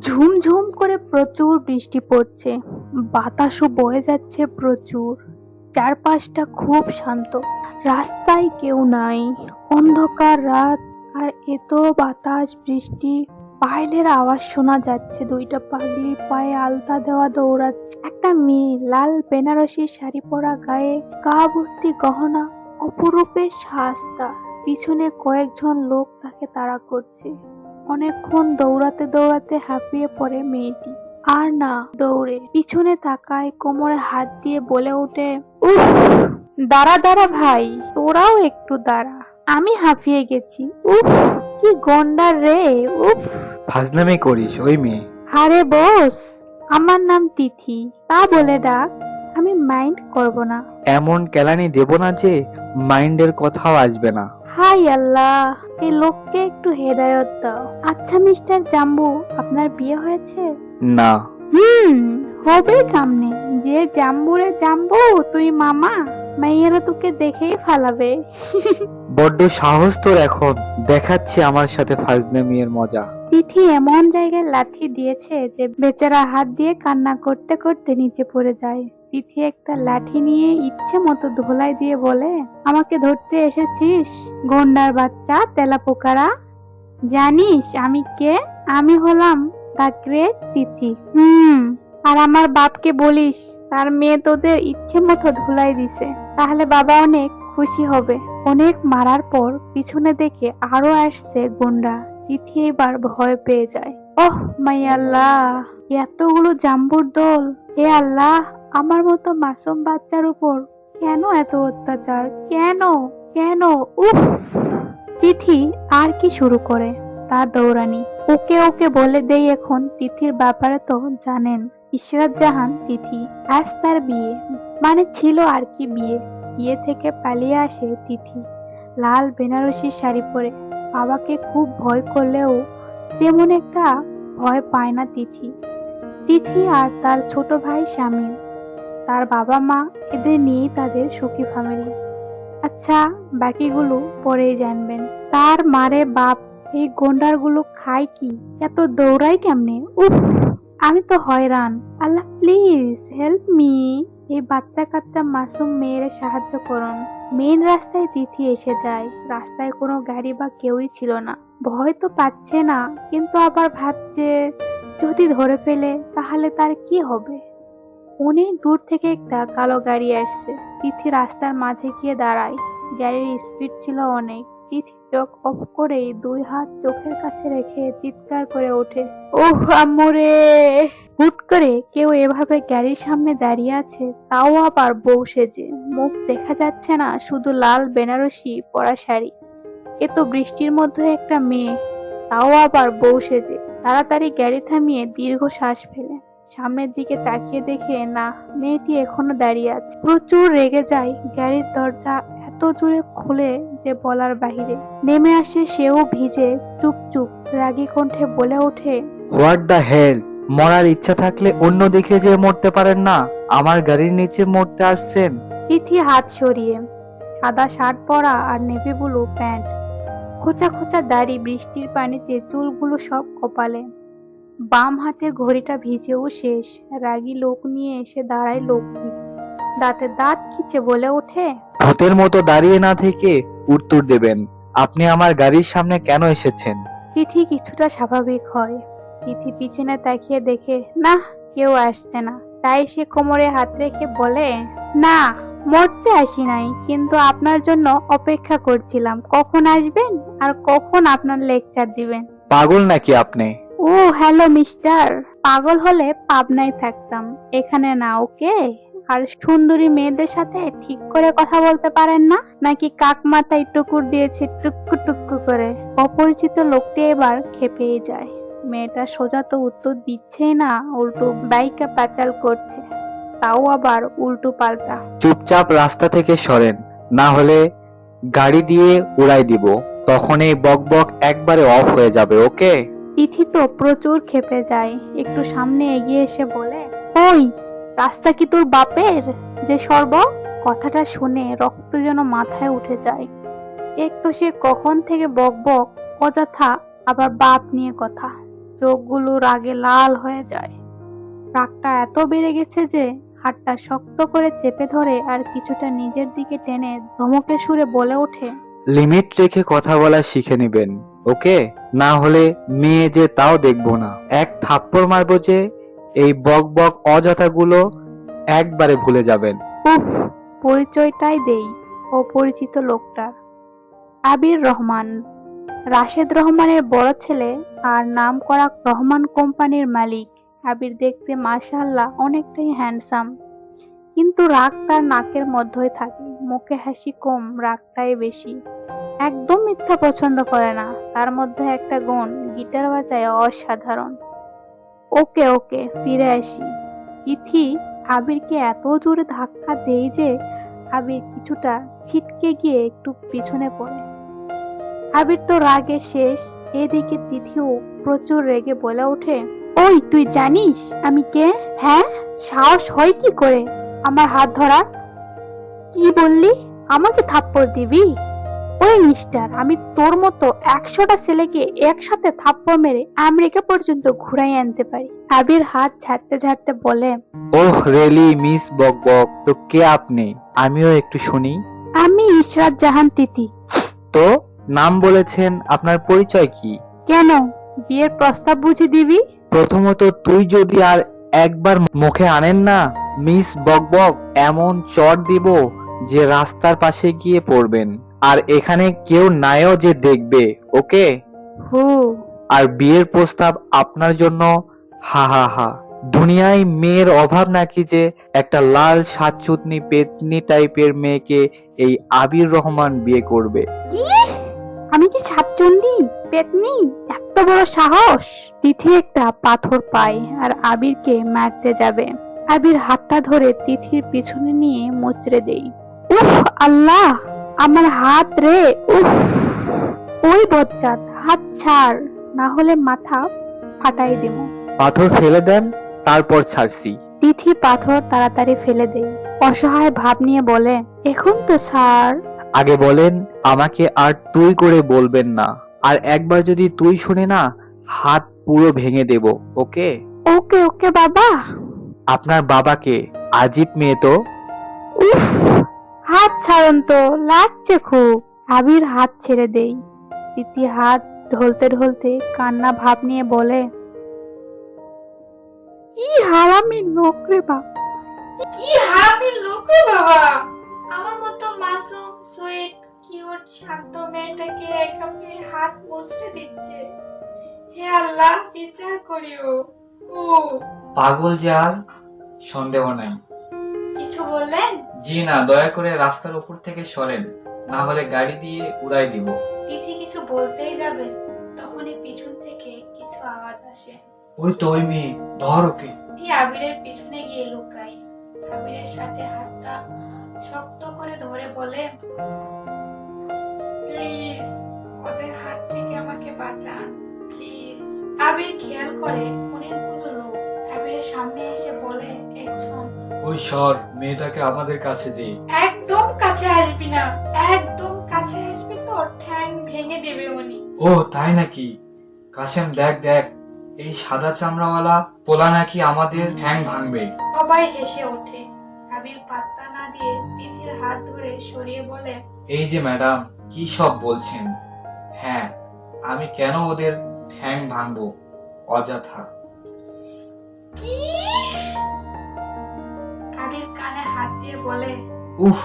ঝুমঝুম করে প্রচুর বৃষ্টি পড়ছে। বাতাসও বয়ে যাচ্ছে প্রচুর। চারপাশটা খুব শান্ত। রাস্তায় কেউ নাই। অন্ধকার রাত। আর এত বাতাস, বৃষ্টি। পায়েলের আওয়াজ শোনা যাচ্ছে। দুইটা পাগলি পায়ে আলতা দেওয়া দৌড়াচ্ছে। একটা মেয়ে লাল বেনারসি শাড়ি পরা গায়ে গা ভর্তি গহনা অপরূপের সাজতা পিছনে কয়েকজন লোক তাকে তাড়া করছে। অনেকক্ষণ দৌড়াতে দৌড়াতে হাঁপিয়ে পড়ে মেয়েটি। আর না দৌড়ে। পিছনে তাকায় কোমরে হাত দিয়ে বলে ওঠে উফ দাঁড়া দাঁড়া ভাই তোরাও একটু দাঁড়া। আমি হাঁপিয়ে গেছি। উফ কি গন্ডার রে উফ। ফাজলামি করিস ওই মেয়ে। আরে বস আমার নাম তিথি। তা বলে ডাক আমি মাইন্ড করব না। এমন কেলানি দেব না যে মাইন্ডের কথাও আসবে না। হাই আল্লাহ এই লোককে একটু হেদায়ত দাও। আচ্ছা মিস্টার জাম্বু আপনার বিয়ে হয়েছে? না। হুম হবে কামনে যে জাম্বুরে জাম্বু তুই মামা মাইয়েরা তোকে দেখেই ফালাবে। বড্ড সাহস তোর এখন। দেখাচ্ছি আমার সাথে ফাজলামি এর মজা। তিথি এমন জায়গায় লাথি দিয়েছে যে বেচারা হাত দিয়ে কান্না করতে করতে নিচে পড়ে যায়। তিথি একটা লাঠি নিয়ে ইচ্ছে মতো ধোলাই দিয়ে বলে, আমাকে ধরতে এসেছিস, গন্ডার বাচ্চা তেলা পোকারা জানিস আমি কে? আমি হলাম দা গ্রেট তিথি। হুম, আর আমার বাপকে বলিস, তার মেয়ে তোদের ইচ্ছে মতো ধুলাই দিছে। তাহলে বাবা অনেক খুশি হবে। অনেক মারার পর পিছনে দেখে আরও আসছে গুন্ডা। তিথি এবার ভয় পেয়ে যায়। ওহ মাই আল্লাহ এতগুলো জাম্বুর দল। হে আল্লাহ আমার মতো মাসুম বাচ্চার উপর কেন এত অত্যাচার? কেন? কেন? উফ! তিথি আর কি শুরু করে? তার দৌড়ানি। ওকে ওকে বলে দেই এখন তিথির ব্যাপারে তো জানেন। ইশরাত জাহান তিথি। আজ তার বিয়ে। মানে ছিল আর কি বিয়ে। বিয়ে থেকে পালিয়ে আসে তিথি। লাল বেনারসি শাড়ি পরে। বাবাকে খুব ভয় করলেও তেমন একটা ভয় পায় না তিথি। তিথি আর তার ছোট ভাই শামীম। তার বাবা মা এদের নিয়েই তাদের সুখী ফ্যামিলি আচ্ছা বাকিগুলো পরেই জানবেন। তার মারে বাপ এই গন্ডারগুলো খায় কি? এত দৌড়ায় কেমনে? উফ, আমি তো হয়রান। আল্লাহ প্লিজ হেল্প মি এই বাচ্চা কাচ্চা মাসুম মেয়ের সাহায্য করুন। মেন রাস্তায় তিথি এসে যায়। রাস্তায় কোনো গাড়ি বা কেউই ছিল না। ভয় তো পাচ্ছে না, কিন্তু আবার ভাবছে, যদি ধরে ফেলে, তাহলে তার কি হবে? অনেক দূর থেকে একটা কালো গাড়ি আসছে। তিথি রাস্তার মাঝে গিয়ে দাঁড়ায়। গাড়ির স্পিড ছিল অনেক। তিথি চোখ অফ করেই দুই হাত চোখের কাছে রেখে চিৎকার করে ওঠে, ওহ, আম্মুরে! হুট করে কেউ এভাবে গাড়ির সামনে দাঁড়িয়ে আছে, তাও আবার বউ সেজে। মুখ দেখা যাচ্ছে না, শুধু লাল বেনারসি পরা শাড়ি। এ তো বৃষ্টির মধ্যে একটা মেয়ে, তাও আবার বউ সেজে। তাড়াতাড়ি গাড়ি থামিয়ে দীর্ঘ শ্বাস ফেলে। সামনের দিকে তাকিয়ে দেখে না মেয়েটি এখনও দাঁড়িয়ে আছে। প্রচুর রেগে যায় গাড়ির দরজা এত জোরে খুলে যে বলার বাহিরে। নেমে আসে সেও ভিজে চুপ চুপ রাগী কণ্ঠে বলে ওঠে হোয়াট দ্য হেল? মরার ইচ্ছা থাকলে অন্য দিকে যে মরতে পারেন না। আমার গাড়ির নিচে মরতে আসছেন। তিথি হাত সরিয়ে সাদা শার্ট পরা আর নেভি ব্লু প্যান্ট খোঁচা খোঁচা দাড়ি বৃষ্টির পানিতে চুলগুলো সব কপালে। বাম হাতে ঘড়িটা ভিজেও শেষ। রাগী লোক নিয়ে এসে দাঁড়ায় লোকটি। দাঁতে দাঁত খিচে বলে ওঠে ভূতের মতো দাঁড়িয়ে না থেকে উত্তর দেবেন। আপনি আমার গাড়ির সামনে কেন এসেছেন? তিথি কিছুটা স্বাভাবিক হয়। তিথি পিছনে তাকিয়ে দেখে না কেউ আসছে না। তাই সে কোমরে হাত রেখে বলে না মরতে আসি নাই কিন্তু আপনার জন্য অপেক্ষা করছিলাম। কখন আসবেন আর কখন আপনার লেকচার দিবেন? পাগল নাকি আপনি? ও হ্যালো মিস্টার পাগল হলে পাবনায় থাকতাম। এখানে না, ওকে? আর সুন্দরী মেয়েদের সাথে ঠিক করে কথা বলতে পারেন না? নাকি কাক মাথায় টুকুর দিয়েছে টুক্কু টুকু করে? অপরিচিত লোকটি এবার খেপেই যায়। মেয়েটা সোজা তো উত্তর দিচ্ছেই না, উল্টো বাইকে পাচাল করছে। তাও আবার উল্টো পাল্টা। চুপচাপ রাস্তা থেকে সরেন। না হলে গাড়ি দিয়ে উড়াই দিব। তখন এই বক বক একবারে অফ হয়ে যাবে, ওকে? তিথি তো প্রচুর খেপে যায়। একটু সামনে এগিয়ে এসে বলে, ওই, রাস্তা কি তোর বাপের? যে সর্ব কথাটা শুনে রক্ত যেন মাথায় উঠে যায়। এক তো সে কখন থেকে বক বক, অযথা আবার বাপ নিয়ে কথা। চোখগুলো রাগে লাল হয়ে যায়। রাগটা এত বেড়ে গেছে যে হাতটা শক্ত করে চেপে ধরে আর কিছুটা নিজের দিকে টেনে ধমকের সুরে বলে ওঠে, লিমিট রেখে কথা বলা শিখে নেবেন, ওকে? না হলে মেয়ে যে তাও দেখব না। এক থাপ্পড় মারবো যে এই বক বক অযথাগুলো একবারে ভুলে যাবেন। উফ, পরিচয়টাই দেই অপরিচিত লোকটার। আবির রহমান, রাশেদ রহমানের বড় ছেলে আর নাম করা রহমান কোম্পানির মালিক। আবির দেখতে মাশাআল্লাহ অনেকটাই হ্যান্ডসাম। কিন্তু রাগ তার নাকের মধ্যেই থাকে, মুখে হাসি কম, রাগটাই বেশি। একদম মিথ্যা পছন্দ করে না। তার মধ্যে একটা গুণ, গিটার বাজায় অসাধারণ। ওকে ওকে, ফিরে আসি। ইথি, আবিরকে এত জোরে ধাক্কা দেয় যে আবির কিছুটা ছিটকে গিয়ে একটু পিছনে পড়ে। আবির তো রাগে শেষ। এদিকে তিথিও প্রচুর রেগে বলে ওঠে, ওই, তুই জানিস আমি কে? হ্যাঁ? সাহস হয় কি করে? আমার হাত ধরা? কি বললি? আমাকে থাপ্পড় দিবি? ওই মিস্টার আমি তোর মতো একশোটা ছেলেকে একসাথে থাপ্পড় মেরে আমেরিকা পর্যন্ত ঘুরাই আনতে পারি। আবির হাত ছাড়তে ছাড়তে বলে ওহ রেলি মিস বক বক তো কে আপনি? আমিও একটু শুনি। আমি ইশরাত জাহান তিথি তো নাম বলেছেন আপনার পরিচয় কি? কেন? বিয়ের প্রস্তাব বুঝে দিবি? প্রথমত তুই যদি আর একবার মুখে আনেন না মিস বক বক এমন চট দিব যে রাস্তার পাশে গিয়ে পড়বেন। আর এখানে কেউ নাইও যে দেখবে ওকে? হু। আর বিয়ের প্রস্তাব আপনার জন্য হা হা হা। দুনিয়ায় মেয়ের অভাব নাকি যে একটা লাল সাতচুতনি পেতনি টাইপের মেয়েকে এই আবির রহমান বিয়ে করবে? কি? আমি কি সাতচন্ডী পেতনি? এত বড় সাহস! তিথি একটা পাথর পায় আর আবিরকে মারতে যাবে। আবির হাতটা ধরে তিথির পিছনে নিয়ে মুচড়ে দেই উফ আল্লাহ! আমার হাত রে উফ। ওই বজ্জাত হাত ছাড় না হলে মাথা ফাটাই দেব। পাথর ফেলে দেন তারপর ছাড়ছি। তিথি পাথর তাড়াতাড়ি ফেলে দেয় অসহায় ভাব নিয়ে বলে এখন তো স্যার আগে বলেন আমাকে আর তুই করে বলবেন না। আর একবার যদি তুই শুনে না হাত পুরো ভেঙে দেব ওকে? ওকে ওকে বাবা। আপনার বাবাকে আজীব মেয়ে তো। উফ। হাত ছাড়ুন তো লাগছে খুব। আবির হাত ছেড়ে দেই। তিথি হাত ঢলতে ঢলতে কান্না ভাব নিয়ে বলে কি হারামি লোক রে বাপ। কি হারামি লোক রে বাবা। আমার মতো মাসুম সুইট কিউট শান্ত মেয়েটাকে একা হাত মুছড়ে দিচ্ছে। হে আল্লাহ বিচার করিও। ও পাগল যে আর সন্দেহ নাই। কিছু বললেন? জি না দয়া করে রাস্তার উপর থেকে সরেন না হলে গাড়ি দিয়ে উড়াই দিব। তিথি কিছু বলতেই যাবে তখনই পিছন থেকে কিছু আওয়াজ আসে। ওই তো ওই মেয়ে ধর ওকে। তিথি আবিরের পিছনে গিয়ে লুকায়। আবিরের সাথে হাতটা শক্ত করে ধরে বলে প্লিজ ওদের হাত থেকে আমাকে বাঁচান প্লিজ। আবির খেয়াল করে অনেকগুলো লোক আবিরের সামনে এসে বলে ওই সর মেয়েটাকে আমাদের কাছে দে। একদম কাছে আসবি না। একদম কাছে আসবি তো ঠ্যাং ভেঙে দেবে উনি। ও তাই নাকি? কাশেম দেখ দেখ এই সাদা চামড়াওয়ালা পোলা নাকি আমাদের ঠ্যাং ভাঙবে। সবাই হেসে ওঠে। আবির পাত্তা না দিয়ে তিথির হাত ধরে সরিয়ে বলে এই যে ম্যাডাম কি সব বলছেন? হ্যাঁ আমি কেন ওদের ঠ্যাং ভাঙবো? অযথা। কি হাত দিয়ে বলে উফ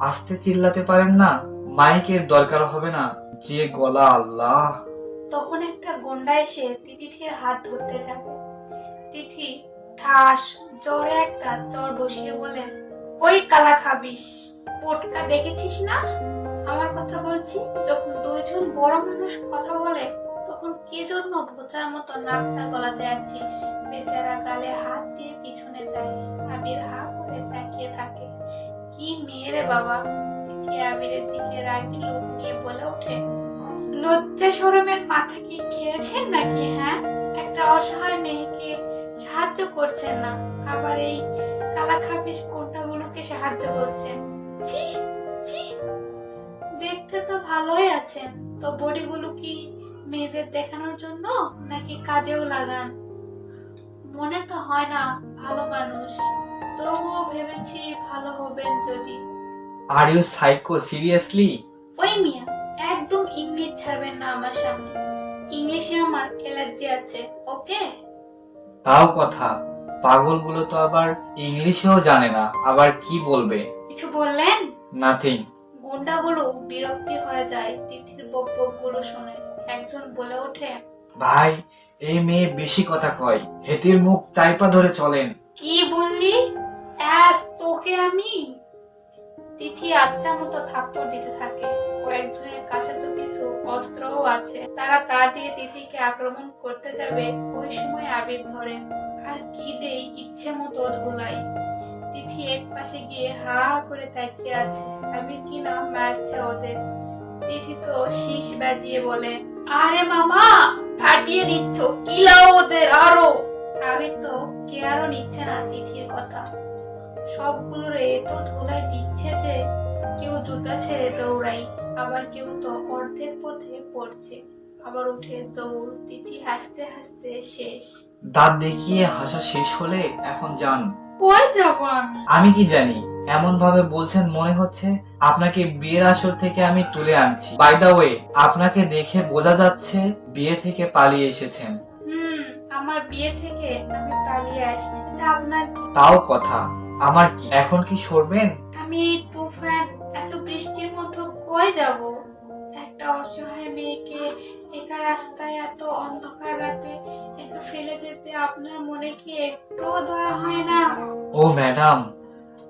আস্তে চিল্লাতে পারেন না মাইকের দরকার হবে না যে গলা আল্লাহ। তখন একটা গন্ডা এসে তিথির হাত ধরতে যাবে তিথি ঠাস জোরে একটা চর বসিয়ে বলে ওই কালা খাবিস পটকা দেখেছিস না? আমার কথা বলছি যখন দুইজন বড় মানুষ কথা বলে তখন কি জন্য ভোচার মতো নাকটা গলাতে আছিস? বেচারা গালে হাত দিয়ে পিছনে যায় আবির হা রে বাবা, তিথি আবিরের দিকে রাগি লোক নিয়ে বলে ওঠে। লজ্জা শরমের মাথা কি খেয়েছেন নাকি হ্যাঁ? একটা অসহায় মেয়েকে সাহায্য করছেন না। আবার এই কালা খাপিস কোনটাগুলোকে সাহায্য করছেন। ছি ছি। দেখতে তো ভালোই আছেন। তো বডিগুলো কি মেয়েদের দেখানোর জন্য নাকি কাজেও লাগান? মনে তো হয় না, ভালো মানুষ। তবুও ভেবেছি ভালো হবেন যদি। আর ইউ সাইকো সিরিয়াসলি ওই মিয়া একদম ইংলিশ ছাড়বেন না আমার সামনে। ইংলিশে আমার অ্যালার্জি আছে ওকে? তাও কথা। পাগলগুলো তো আবার ইংলিশেও জানে না আবার কি বলবে? কিছু বললেন? নাথিং গুন্ডাগুলো বিরক্তি হয়ে যায় তিথির বক বকগুলো শুনে। একজন বলে ওঠে ভাই এই মেয়ে বেশি কথা কয়। হেতির মুখ চাইপা ধরে চলেন। কি বললি? অ্যাস তোকে আমি? তিথি আচ্ছা মতো থাপ্পড় দিতে থাকে। কয়েকজনের কাছে তো কিছু অস্ত্রও আছে। তারা তা দিয়ে তিথিকে আক্রমণ করতে যাবে ওই সময় আবির ধরে। আর কি দেই ইচ্ছে মতো ধুলাই তিথি এক পাশে গিয়ে হা হা করে তাকিয়ে আছে। আবির কি না মারছে ওদের? তিথি তো শীষ বাজিয়ে বলে, আরে মামা, ফাটিয়ে দিচ্ছ, কিলাও ওদের আরও! আবির তো কেয়ারও নিচ্ছে না তিথির কথা। সবগুলোর এত ধুলাই দিচ্ছে যে কেউ জুতা ছেড়ে দৌড়াই আবার কেউ তো অর্ধেক পথে পড়ছে। আবার উঠে দৌড় তিথি হাসতে হাসতে শেষ। দাঁত দেখিয়ে হাসা শেষ হলে এখন যান কই যাব আমি? আমি কি জানি? এমন ভাবে বলছেন মনে হচ্ছে আপনাকে বিয়ের আসর থেকে আমি তুলে আনছি। বাই দা ওয়ে আপনাকে দেখে বোঝা যাচ্ছে বিয়ে থেকে পালিয়ে এসেছেন। হুম আমার বিয়ে থেকে আমি পালিয়ে আসছি। তা আপনার তাও কথা। আমার কি এখন কি সরবেন? আমি এই তুফান এত বৃষ্টির মধ্যে কই যাব? একটা অসহায় মেয়েকে একা রাস্তায় এত অন্ধকার রাতে একা ফেলে যেতে আপনার মনে কি একটুও দয়া হয় না? ও ম্যাডাম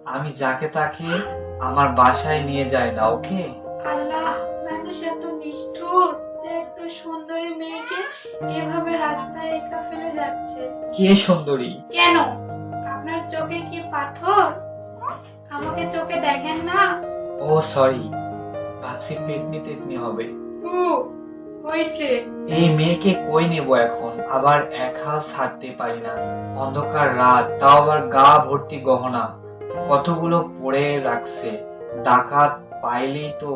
আমি যাকে তাকে আমার বাসায় নিয়ে যাই না ওকে? আল্লাহ মানুষ এত নিষ্ঠুর যে একটা সুন্দরী মেয়েকে এভাবে রাস্তায় একা ফেলে যাচ্ছে। কে সুন্দরী? কেন? চোখে কি পাথর? আমাকে চোখে দেখেন না? ও সরি। ভাবছি পেতনি তেতনি হবে। হু হইছে। এই মেয়েকে কই নেব এখন? আবার একাও ছাড়তে পারি না। অন্ধকার রাত তাও আবার গা ভর্তি গহনা। কতগুলো পড়ে রাখছে। ডাকাত পাইলেই তো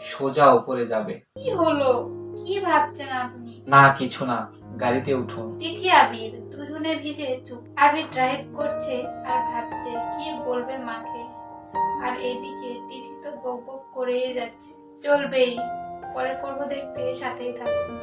সোজা উপরে যাবে। কি হলো? কি ভাবছেন আপনি? না, কিছু না, গাড়িতে উঠুন তিথি আবির, দুজনে ভিজে চুপ। আবির ড্রাইভ করছে আর ভাবছে, কি বলবে মাকে? আর এদিকে তিথি তো বক বক করেই যাচ্ছে। চলবেই, পরের পর্ব দেখতে সাথেই থাকুন